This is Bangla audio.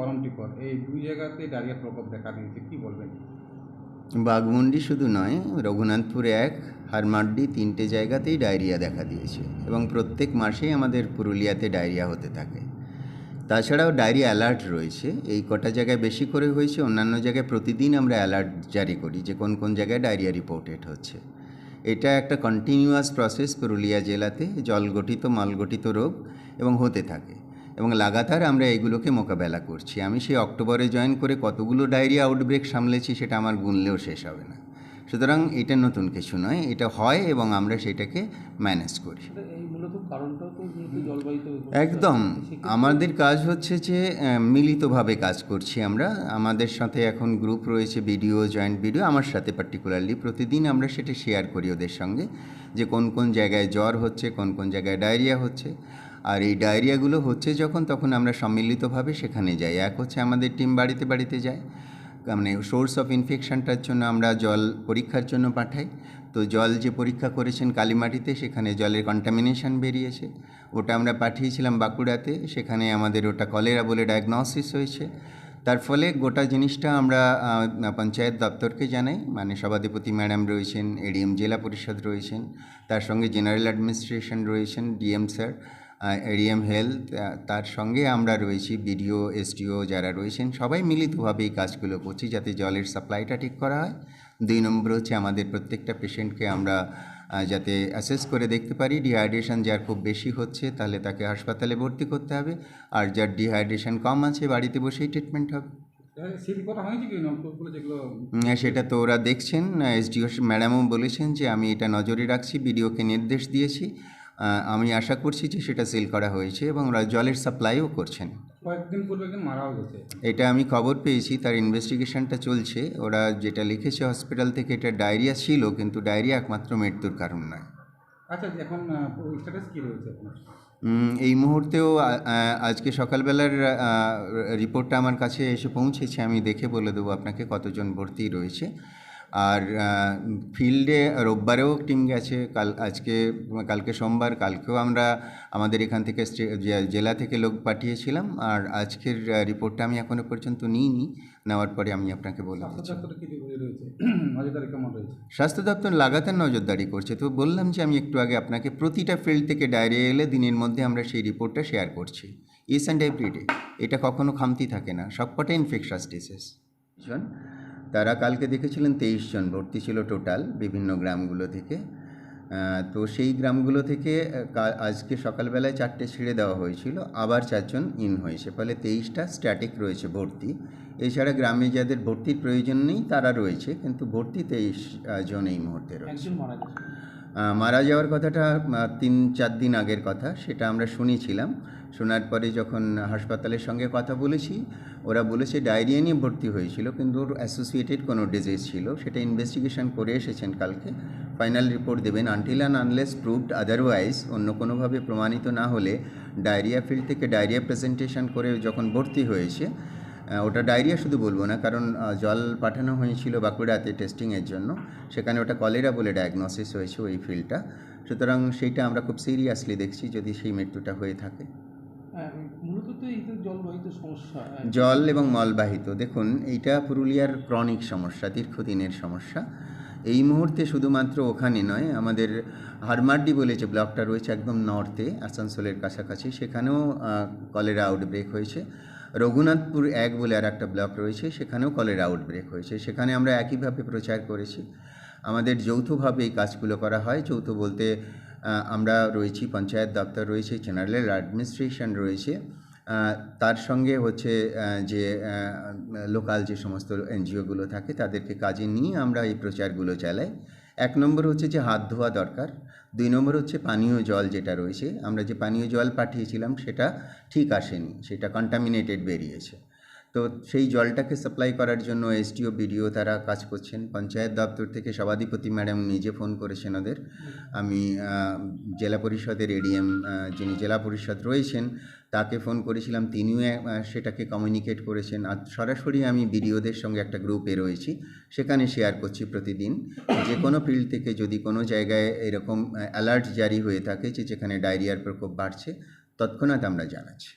করমটিকর এই দুই জায়গাতে ডায়রিয়ার প্রকোপ দেখা দিয়েছে, কি বলবেন? বাঘমুন্ডি শুধু নয়, রঘুনাথপুর এক, হারমাড্ডি তিনটে জায়গাতেই ডায়রিয়া দেখা দিয়েছে এবং প্রত্যেক মাসেই আমাদের পুরুলিয়াতে ডায়রিয়া হতে থাকে। তাছাড়াও ডায়রিয়া অ্যালার্ট রয়েছে, এই কটা জায়গায় বেশি করে হয়েছে, অন্যান্য জায়গায় প্রতিদিন আমরা অ্যালার্ট জারি করি যে কোন কোন জায়গায় ডায়রিয়া রিপোর্টেড হচ্ছে। এটা একটা কন্টিনিউয়াস প্রসেস পুরুলিয়া জেলাতে, জলগঠিত, মালগঠিত রোগ এবং হতে থাকে। এবং লাগাতার আমরা এগুলোকে মোকাবেলা করছি। আমি সেই অক্টোবরে জয়েন করে কতগুলো ডায়রিয়া আউটব্রেক সামলেছি সেটা আমার গুনলেও শেষ হবে না। সুতরাং এটা নতুন কিছু নয় এটা হয় এবং আমরা সেটাকে ম্যানেজ করি। একদম। আমাদের কাজ হচ্ছে যে মিলিতভাবে কাজ করছি আমরা। আমাদের সাথে এখন গ্রুপ রয়েছে ভিডিও জয়েন্ট ভিডিও। আমার সাথে পার্টিকুলারলি প্রতিদিন আমরা সেটা শেয়ার করি ওদের সঙ্গে যে কোন কোন জায়গায় জ্বর হচ্ছে কোন কোন জায়গায় ডায়রিয়া হচ্ছে। আর এই ডায়রিয়াগুলো হচ্ছে যখন, তখন আমরা সম্মিলিতভাবে সেখানে যাই। এক হচ্ছে আমাদের টিম বাড়িতে বাড়িতে যায়। মানে সোর্স অফ ইনফেকশনটার জন্য আমরা জল পরীক্ষার জন্য পাঠাই। তো জল যে পরীক্ষা করেছেন কালীমাটিতে, সেখানে জলের কন্টামিনেশন বেরিয়েছে। ওটা আমরা পাঠিয়েছিলাম বাঁকুড়াতে। সেখানে আমাদের ওটা কলেরা বলে ডায়াগনসিস হয়েছে। তার ফলে গোটা জিনিসটা আমরা পঞ্চায়েত দপ্তরকে জানাই। মানে সভাধিপতি ম্যাডাম রয়েছেন, এডিএম জেলা পরিষদ রয়েছেন। তার সঙ্গে জেনারেল অ্যাডমিনিস্ট্রেশন রয়েছেন, ডিএম স্যার এডিএম হেলথ তার সঙ্গে আমরা রয়েছি বিডিও এসডিও যারা রয়েছেন সবাই মিলিতভাবে এই কাজগুলো করছি যাতে জলের সাপ্লাইটা ঠিক করা হয়। দুই নম্বর হচ্ছে আমাদের প্রত্যেকটা পেশেন্টকে আমরা যাতে অ্যাসেস করে দেখতে পারি ডিহাইড্রেশন যার খুব বেশি হচ্ছে তাহলে তাকে হাসপাতালে ভর্তি করতে হবে আর যার ডিহাইড্রেশন কম আছে বাড়িতে বসেই ট্রিটমেন্ট হবে। উম, সেটা তো ওরা দেখছেন এসডিও ম্যাডামও বলেছেন যে আমি এটা নজরে রাখছি বিডিওকে নির্দেশ দিয়েছি। আমি আশা করছি যে সেটা সিল করা হয়েছে এবং ওরা জলের সাপ্লাইও করছেন। কয়েকদিন পূর্বে একজন মারাও গেছে। এটা আমি খবর পেয়েছি তার ইনভেস্টিগেশনটা চলছে। ওরা যেটা লিখেছে হসপিটাল থেকে এটা ডায়রিয়া ছিল কিন্তু ডায়রিয়া একমাত্র মৃত্যুর কারণ নয়। আচ্ছা এখন স্ট্যাটাস কী রয়েছে এই মুহূর্তেও আজকে সকালবেলার রিপোর্টটা আমার কাছে এসে পৌঁছেছে আমি দেখে বলে দেবো আপনাকে কতজন ভর্তি রয়েছে। আর ফিল্ডে রোববারেও টিম গেছে। কাল আজকে কালকে সোমবার কালকেও আমরা আমাদের এখান থেকে স্টে- জেলা থেকে লোক পাঠিয়েছিলাম। আর আজকের রিপোর্টটা আমি এখনও পর্যন্ত নিইনি। নেওয়ার পরে আমি আপনাকে বলে স্বাস্থ্য দপ্তরে কী রয়েছে? নজরদারি কেমন রয়েছে? স্বাস্থ্য দপ্তর লাগাতার নজরদারি করছে। তো বললাম যে আমি একটু আগে আপনাকে প্রতিটা ফিল্ড থেকে ডায়রিয়া এলে দিনের মধ্যে আমরা সেই রিপোর্টটা শেয়ার করছি। ইস অ্যান্ড এভরিডে এটা কখনো খামতি থাকে না। সবকটা ইনফেকশাস জন তারা কালকে দেখেছিলেন তেইশ জন ভর্তি ছিল টোটাল বিভিন্ন গ্রামগুলো থেকে। তো সেই গ্রামগুলো থেকে আজকে সকালবেলায় চারটে ছেড়ে দেওয়া হয়েছিল আবার চারজন ইন হয়েছে। ফলে তেইশটা স্ট্যাটিক রয়েছে ভর্তি। এছাড়া গ্রামে যাদের ভর্তির প্রয়োজন নেই তারা রয়েছে কিন্তু ভর্তি তেইশ জন এই মুহূর্তে রয়েছে। মারা যাওয়ার কথাটা তিন চার দিন আগের কথা সেটা আমরা শুনেছিলাম। শোনার পরে যখন হাসপাতালের সঙ্গে কথা বলেছি ওরা বলেছে ডায়রিয়া নিয়ে ভর্তি হয়েছিল, কিন্তু ওর অ্যাসোসিয়েটেড কোনো ডিজিজ ছিল। সেটা ইনভেস্টিগেশন করে এসেছেন কালকে। ফাইনাল রিপোর্ট দেবেন। Until and unless proved otherwise অন্য কোনোভাবে প্রমাণিত না হলে ডায়রিয়া ফিল্ড থেকে ডায়রিয়া প্রেজেন্টেশন করে যখন ভর্তি হয়েছে ওটা ডায়রিয়া শুধু বলব না, কারণ জল পাঠানো হয়েছিল বাঁকুড়াতে টেস্টিংয়ের জন্য। সেখানে ওটা কলেরা বলে ডায়াগনোসিস হয়েছে ওই ফিল্ডটা সুতরাং সেইটা আমরা খুব সিরিয়াসলি দেখছি যদি সেই মৃত্যুটা হয়ে থাকে হ্যাঁ, মূলত তো এই তো জলবাহিত সমস্যা হ্যাঁ। জল এবং মলবাহিত দেখুন, এইটা পুরুলিয়ার ক্রনিক সমস্যা, দীর্ঘদিনের সমস্যা। এই মুহূর্তে শুধুমাত্র ওখানে নয়, আমাদের হারমাড্ডি বলে যে ব্লকটা রয়েছে একদম নর্থে, আসানসোলের কাছাকাছি, সেখানেও কলেরা আউটব্রেক হয়েছে। রঘুনাথপুর এক বলে আর একটা ব্লক রয়েছে, সেখানেও কলেরা আউটব্রেক হয়েছে। সেখানে আমরা একইভাবে প্রচার করেছি। আমাদের যৌথভাবে এই কাজগুলো করা হয়। যৌথ বলতে আমরা রয়েছি, পঞ্চায়েত দপ্তর রয়েছে, জেনারেল অ্যাডমিনিস্ট্রেশন রয়েছে। তার সঙ্গে হচ্ছে যে লোকাল যে সমস্ত এনজিওগুলো থাকে তাদেরকে কাজে নিয়ে আমরা এই প্রচারগুলো চালাই। এক নম্বর হচ্ছে যে হাত ধোয়া দরকার। দুই নম্বর হচ্ছে পানীয় জল যেটা রয়েছে, আমরা যে পানীয় জল পাঠিয়েছিলাম সেটা ঠিক আসেনি, সেটা কন্টামিনেটেড বেরিয়েছে। তো সেই জলটাকে সাপ্লাই করার জন্য এসডিও বিডিও তারা কাজ করছেন। পঞ্চায়েত দপ্তর থেকে সভাধিপতি ম্যাডাম নিজে ফোন করেছেন ওদের। আমি জেলা পরিষদের এডিএম যিনি জেলা পরিষদ রয়েছেন তাকে ফোন করেছিলাম। তিনিও সেটাকে কমিউনিকেট করেছেন। আর সরাসরি আমি বিডিওদের সঙ্গে একটা গ্রুপে রয়েছি। সেখানে শেয়ার করছি প্রতিদিন। যে কোনো ফিল্ড থেকে যদি কোনো জায়গায় এরকম অ্যালার্ট জারি হয়ে থাকে যে যেখানে ডায়রিয়ার প্রকোপ বাড়ছে তৎক্ষণাৎ আমরা জানাচ্ছি।